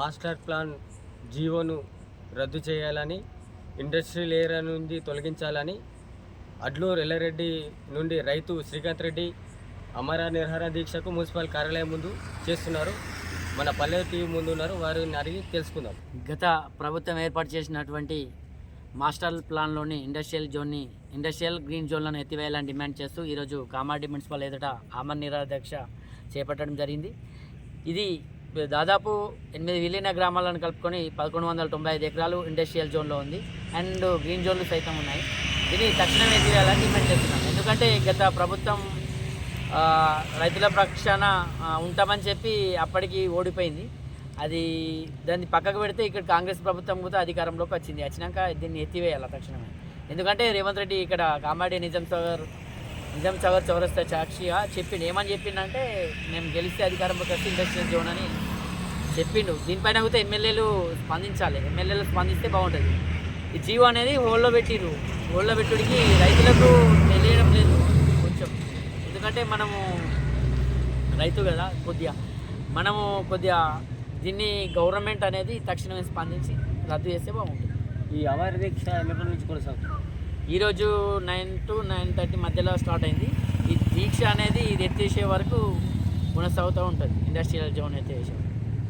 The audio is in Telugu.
మాస్టర్ ప్లాన్ జీవోను రద్దు చేయాలని ఇండస్ట్రియల్ ఏరియా నుండి తొలగించాలని అడ్లూరు ఎల్లారెడ్డి నుండి రైతు శ్రీకాంత్ రెడ్డి అమర నిర్హార దీక్షకు మున్సిపల్ కార్యాలయం ముందు చేస్తున్నారు. మన పల్లె టీవీ ముందు ఉన్నారు. వారిని అడిగి తెలుసుకుందాం. గత ప్రభుత్వం ఏర్పాటు చేసినటువంటి మాస్టర్ ప్లాన్లోని ఇండస్ట్రియల్ జోన్ని ఇండస్ట్రియల్ గ్రీన్ జోన్లను ఎత్తివేయాలని డిమాండ్ చేస్తూ ఈరోజు కామారెడ్డి మున్సిపల్ ఎదుట ఆమర నిరాధ్యక్ష చేపట్టడం జరిగింది. ఇది దాదాపు ఎనిమిది విలీన గ్రామాలను కలుపుకొని పదకొండు వందల తొంభై ఐదు ఎకరాలు ఇండస్ట్రియల్ జోన్లో ఉంది. అండ్ గ్రీన్ జోన్లు సైతం ఉన్నాయి. ఇది తక్షణమే తీయాలని డిమాండ్ చేస్తున్నాం. ఎందుకంటే గత ప్రభుత్వం రైతుల పక్షాన ఉంటామని చెప్పి అప్పటికి ఓడిపోయింది. అది దాన్ని పక్కకు పెడితే ఇక్కడ కాంగ్రెస్ ప్రభుత్వం కూడా అధికారంలోకి వచ్చింది. వచ్చినాక దీన్ని ఎత్తివేయాలి తక్షణమే? ఎందుకంటే రేవంత్ రెడ్డి ఇక్కడ కామాడి నిజాం సాగర్ నిజాం సాగర్ చౌరస్తా సాక్షిగా చెప్పిండు. ఏమని చెప్పిండంటే మేము గెలిస్తే అధికారంలోకి వస్తే ఇండస్ట్రియల్ జోన్ అని చెప్పిండు. దీనిపైన కూడా ఎమ్మెల్యేలు స్పందించాలి. ఎమ్మెల్యేలు స్పందిస్తే బాగుంటుంది. ఈ జీవో అనేది హోల్లో పెట్టిరు హోల్లో పెట్టుడికి రైతులకు తెలియడం లేదు కొంచెం. ఎందుకంటే మనము రైతు కదా కొద్దిగా. మనము కొద్దిగా దీన్ని గవర్నమెంట్ అనేది తక్షణమే స్పందించి రద్దు చేస్తే బాగుంటుంది. ఈ అమర దీక్ష ఎన్ని రోజుల నుంచి కొనసాగుతుంది. ఈరోజు నైన్ టు నైన్ థర్టీ మధ్యలో స్టార్ట్ అయింది ఈ దీక్ష అనేది ఇది ఎత్తేసే వరకు కొనసాగుతూ ఉంటుంది ఇండస్ట్రియల్ జోన్ ఎత్తేసే వరకు.